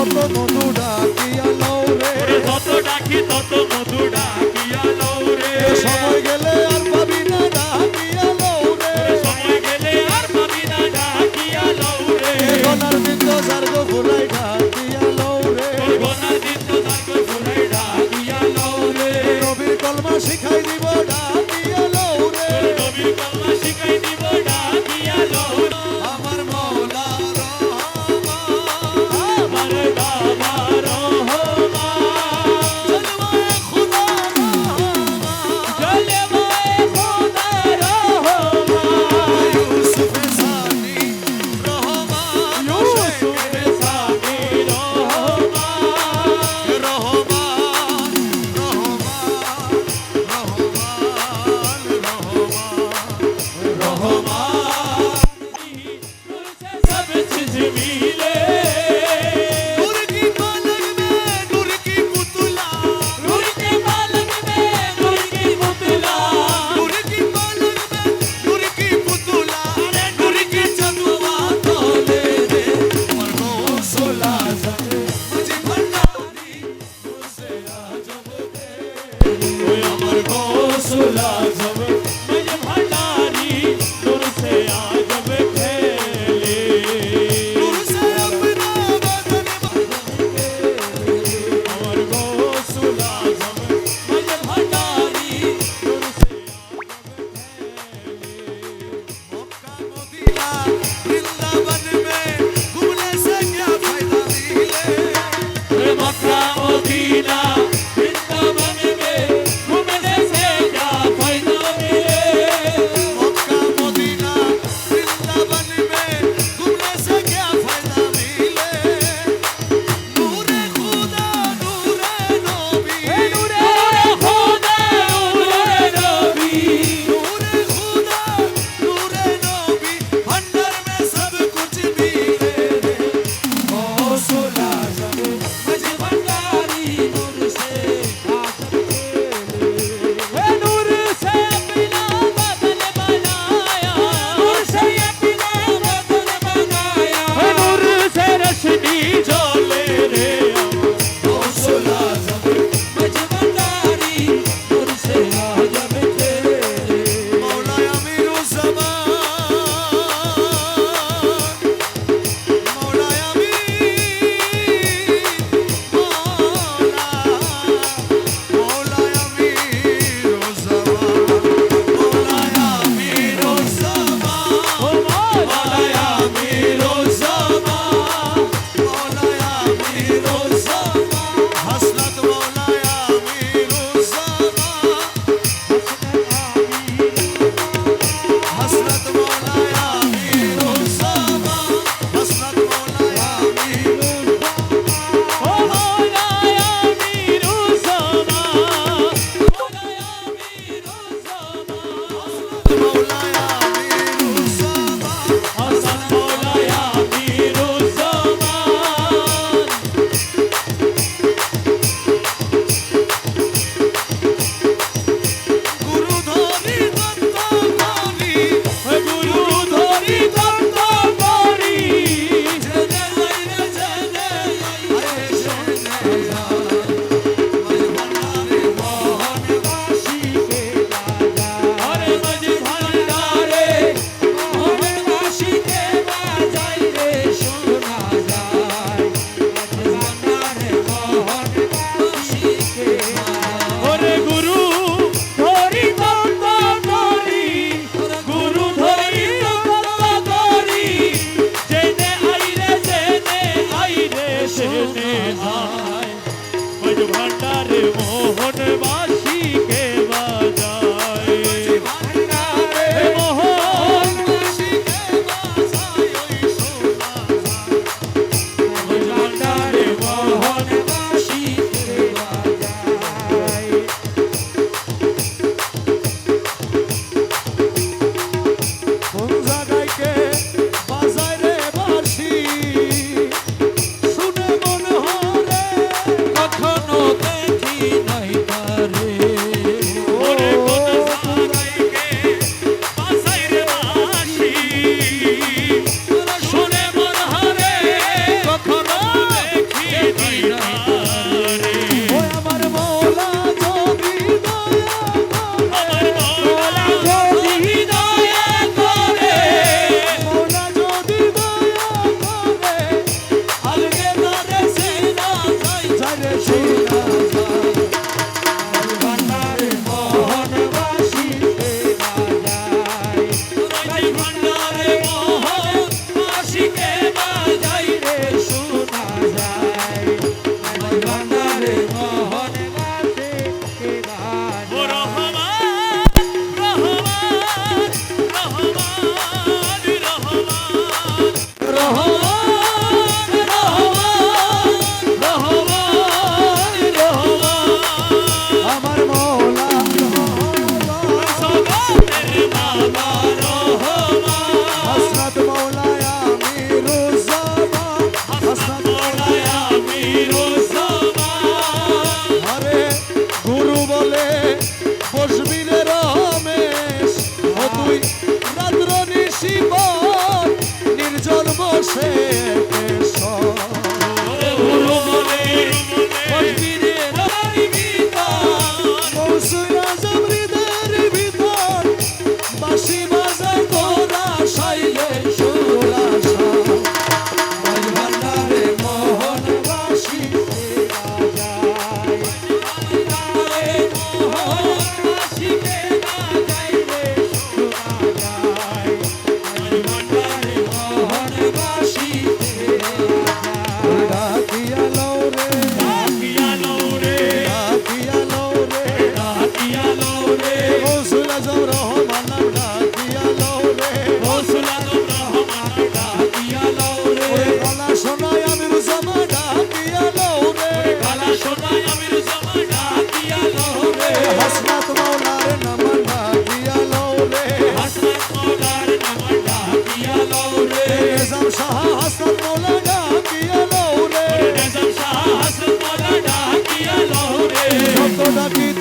Todo mundo dá জল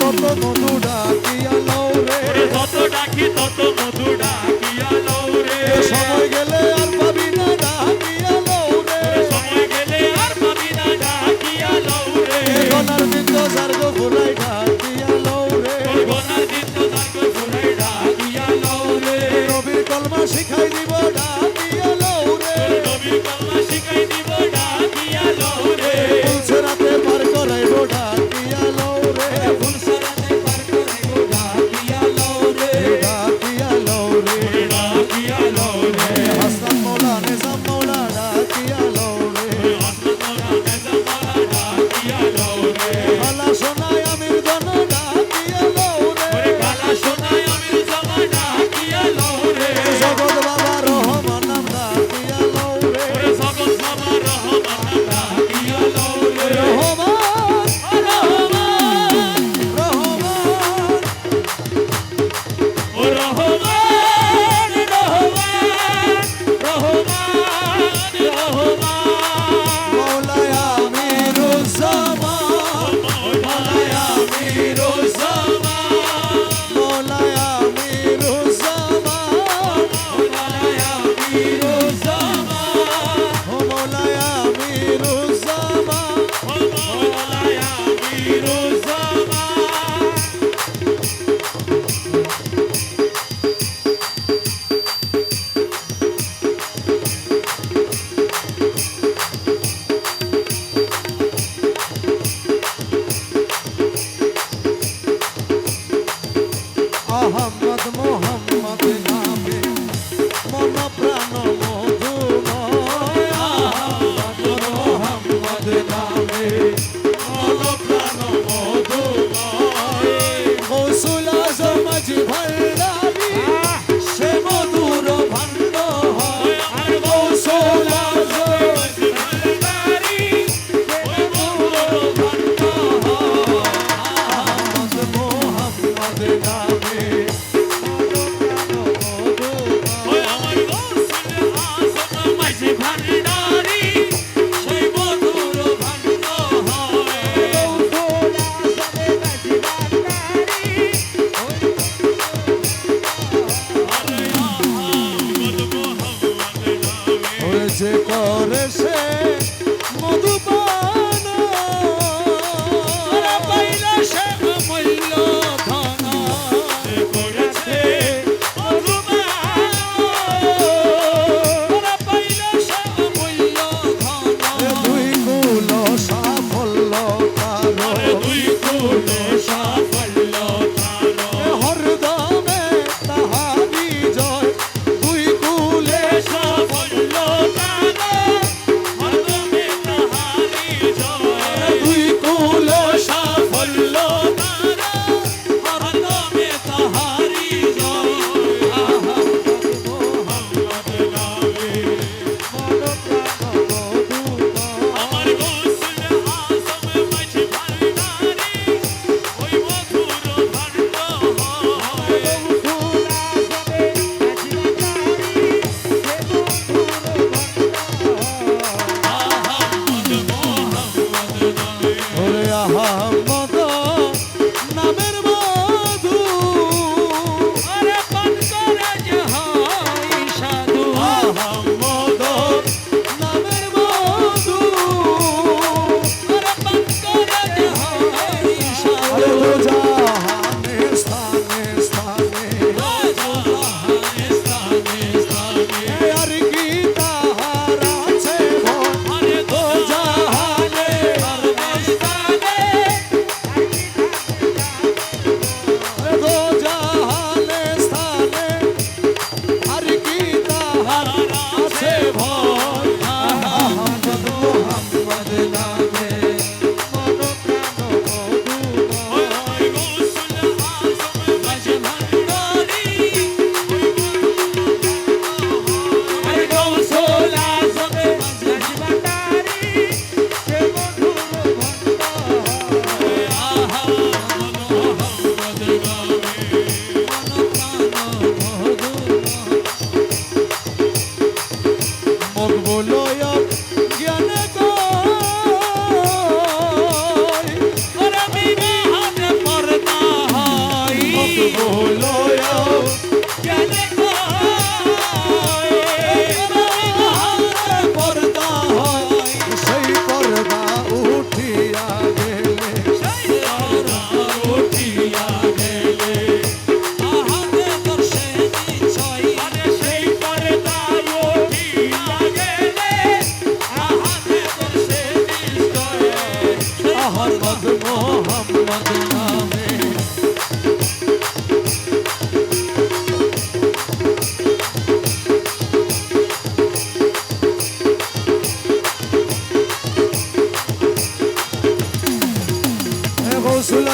তত মধু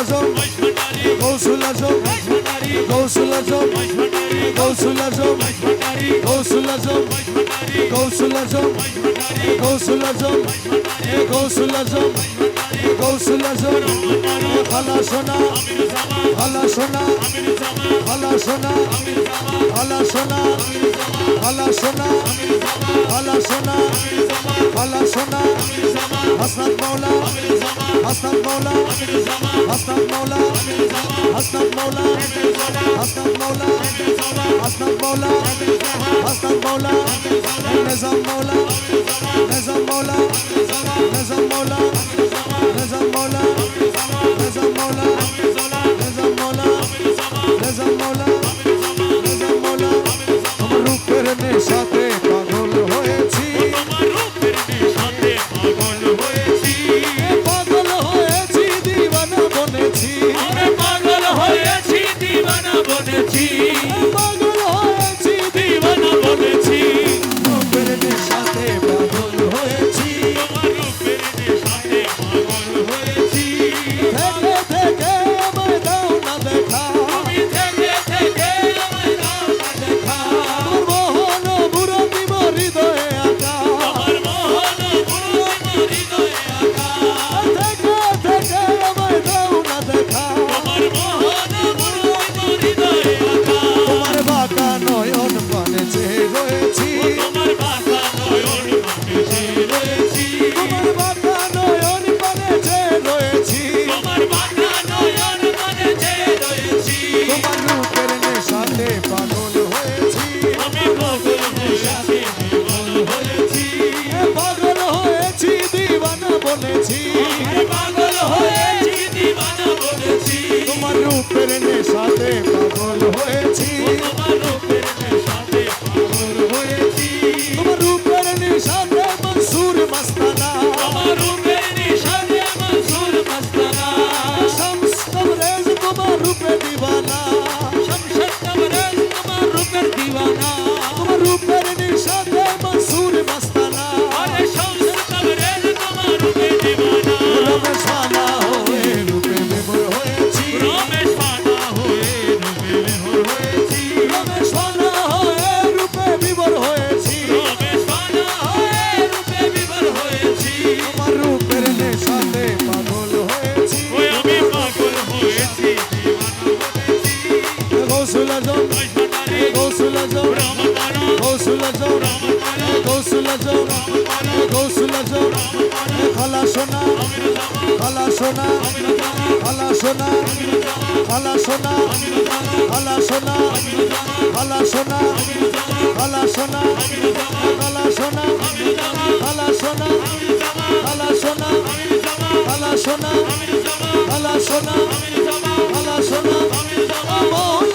Azam Gausul Azam Gausul Azam Gausul Azam Gausul Azam Gausul Azam Gausul Azam Gausul Azam গৌসুল হাসন হালা সোনা হালা সোনা হালা সোনা হালা সোনা হালা সোনা হালা সোনা হালা সোনা হাসনাত মৌলা হাসনাত মৌলা হাসনাত মৌলা হাসনাত মৌলা হাসনাত মৌলা হাসনাত মৌলা হাসনাত মৌলা নিজাম মৌলা নিজাম মৌলা নিজাম মৌলা shot. রূপের নেশাতে পাগল হয়েছি। আজম গৌসুল আজম গৌসুল আজম গৌসুল আজম গৌসুল আজম খালা সোনা খালা সোনা খালা সোনা খালা সোনা খালা সোনা খালা সোনা খালা সোনা খালা সোনা খালা সোনা খালা সোনা খালা সোনা খালা সোনা খালা সোনা মোহন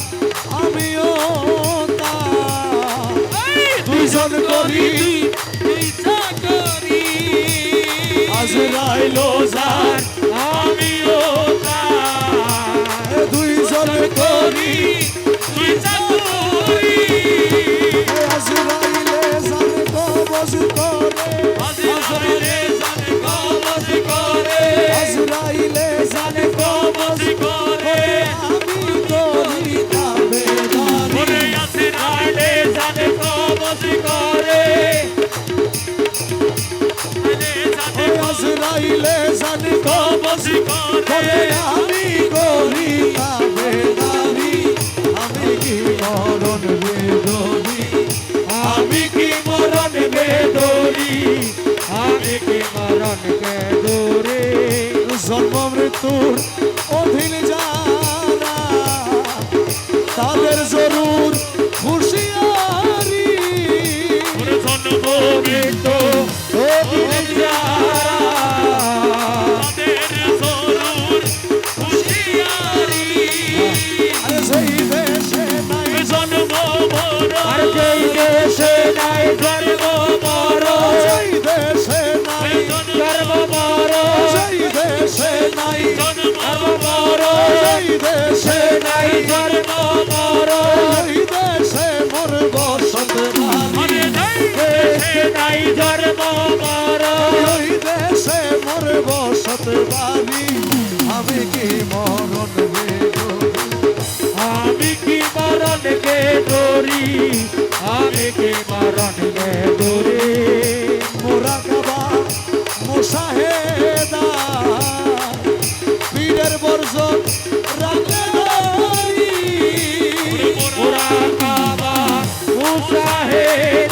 কেমন করি আজরাইল যার আমিও দুইজন করি আজরাইলে যার কবজ করে। চাইলে জানি কবসি করে আমি করি তবে দাবি আমি কি মরণ বেদরি? আমি কি মরণ বেদরি? আমি কি মরণ বেদরি? জন্ম মৃত্যুর গর্ব বড় সেই দেশে নাই। গর্ব বড় সেই দেশে নাই। জন্ম বড় সেই দেশে নাই। গর্ব বড় সেই দেশে মোর বসন্ত মানে নাই দেশে নাই গর্ব বড় সেই দেশে মোর বসন্ত বাড়ি আমি কি মরণ গে আমি কি মরণ গে দরি আমি কি মরণ দূরে মোরাকাবা মুসাহেদা। বীরের বর্জন রাতে দরি মোরাকাবা মুসাহেদা।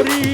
করি